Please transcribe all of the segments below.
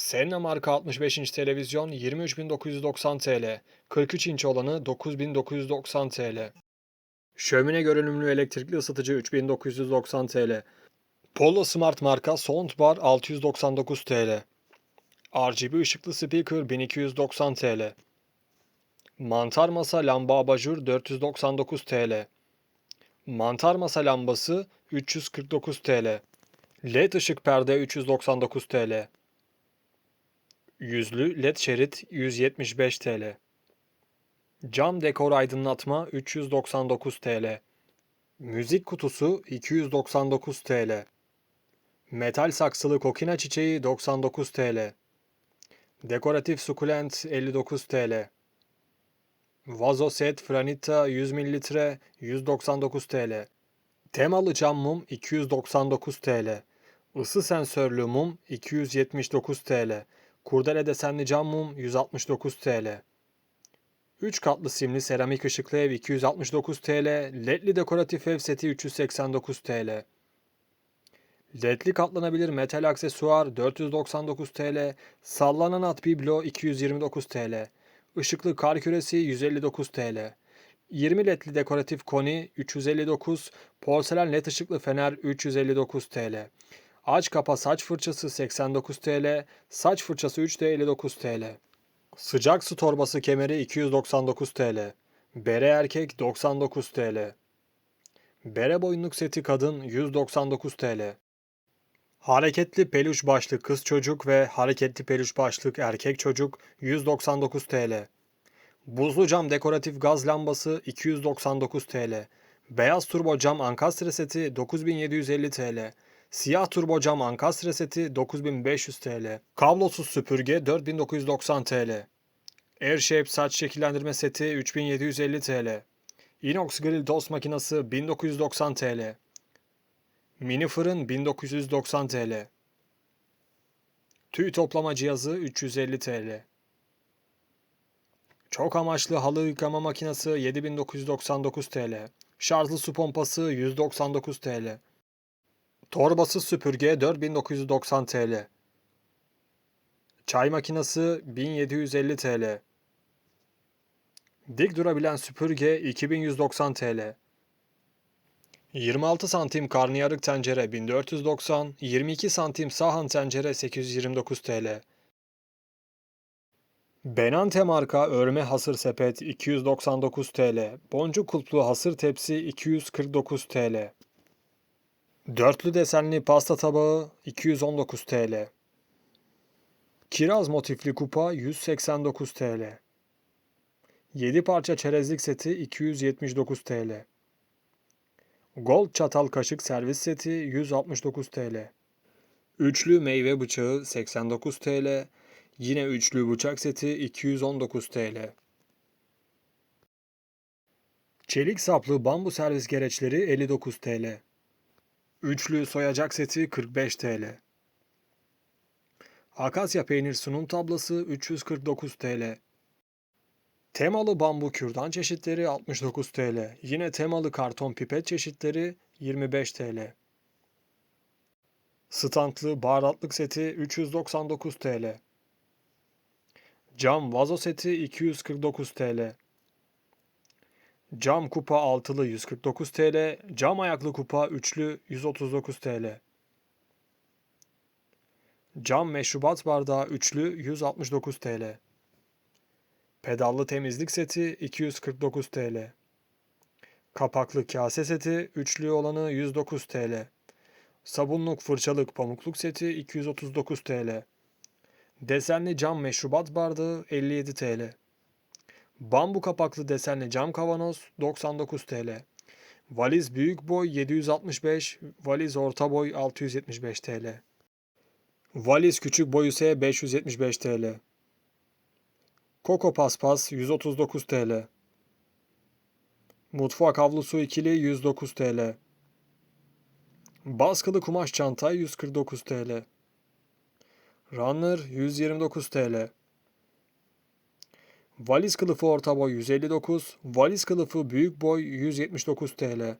Senna marka 65 inç televizyon 23.990 TL. 43 inç olanı 9.990 TL. Şömine görünümlü elektrikli ısıtıcı 3990 TL. Polo Smart marka soundbar 699 TL. RGB ışıklı speaker 1290 TL. Mantar masa lamba abajur 499 TL. Mantar masa lambası 349 TL. LED ışık perde 399 TL. Yüzlü led şerit 175 TL. Cam dekor aydınlatma 399 TL. Müzik kutusu 299 TL. Metal saksılı kokina çiçeği 99 TL. Dekoratif sukulent 59 TL. Vazo set Franita 100 ml 199 TL. Temalı cam mum 299 TL. Isı sensörlü mum 279 TL. Kurdele desenli cam mum 169 TL. 3 katlı simli seramik ışıklı ev 269 TL. LED'li dekoratif ev seti 389 TL. LED'li katlanabilir metal aksesuar 499 TL. Sallanan at biblo 229 TL. Işıklı kar küresi 159 TL. 20 ledli dekoratif koni 359, porselen led ışıklı fener 359 TL. Aç kapa saç fırçası 89 TL, saç fırçası 3 de 59 TL. Sıcak su torbası kemeri 299 TL. Bere erkek 99 TL. Bere boyunluk seti kadın 199 TL. Hareketli peluş başlık kız çocuk ve hareketli peluş başlık erkek çocuk 199 TL. Buzlu cam dekoratif gaz lambası 299 TL. Beyaz turbo cam ankastre seti 9750 TL. Siyah turbo cam ankastre seti 9500 TL. Kablosuz süpürge 4990 TL. Air-Shape saç şekillendirme seti 3750 TL. Inox grill tost makinesi 1990 TL. Mini fırın 1990 TL. Tüy toplama cihazı 350 TL. Çok amaçlı halı yıkama makinesi 7999 TL. Şarjlı su pompası 199 TL. Torbası süpürge 4990 TL. Çay makinesi 1750 TL. Dik durabilen süpürge 2190 TL. 26 santim karnıyarık tencere 1490, 22 santim sahan tencere 829 TL. Benante marka örme hasır sepet 299 TL. Boncuk kulplu hasır tepsi 249 TL. Dörtlü desenli pasta tabağı 219 TL. Kiraz motifli kupa 189 TL. 7 parça çerezlik seti 279 TL. Gold çatal kaşık servis seti 169 TL. Üçlü meyve bıçağı 89 TL. Yine üçlü bıçak seti 219 TL. Çelik saplı bambu servis gereçleri 59 TL. Üçlü soyacak seti 45 TL. Akasya peynir sunum tablası 349 TL. Temalı bambu kürdan çeşitleri 69 TL. Yine temalı karton pipet çeşitleri 25 TL. Standlı baharatlık seti 399 TL. Cam vazo seti 249 TL. Cam kupa altılı 149 TL. Cam ayaklı kupa üçlü 139 TL. Cam meşrubat bardağı üçlü 169 TL. Pedallı temizlik seti 249 TL. Kapaklı kase seti üçlü olanı 109 TL. Sabunluk fırçalık pamukluk seti 239 TL. Desenli cam meşrubat bardağı 57 TL. Bambu kapaklı desenli cam kavanoz 99 TL. Valiz büyük boy 765, valiz orta boy 675 TL. Valiz küçük boy ise 575 TL. Koko paspas 139 TL. Mutfak havlusu ikili 109 TL. Baskılı kumaş çanta 149 TL. Runner 129 TL. Valiz kılıfı orta boy 159, valiz kılıfı büyük boy 179 TL.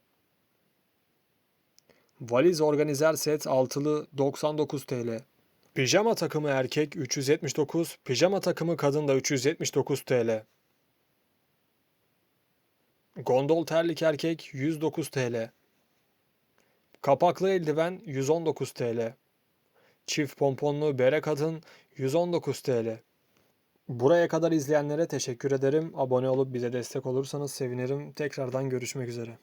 Valiz organizer set altılı 99 TL. Pijama takımı erkek 379, pijama takımı kadın da 379 TL. Gondol terlik erkek 109 TL. Kapaklı eldiven 119 TL. Çift pomponlu bere kadın 119 TL. Buraya kadar izleyenlere teşekkür ederim. Abone olup bize destek olursanız sevinirim. Tekrardan görüşmek üzere.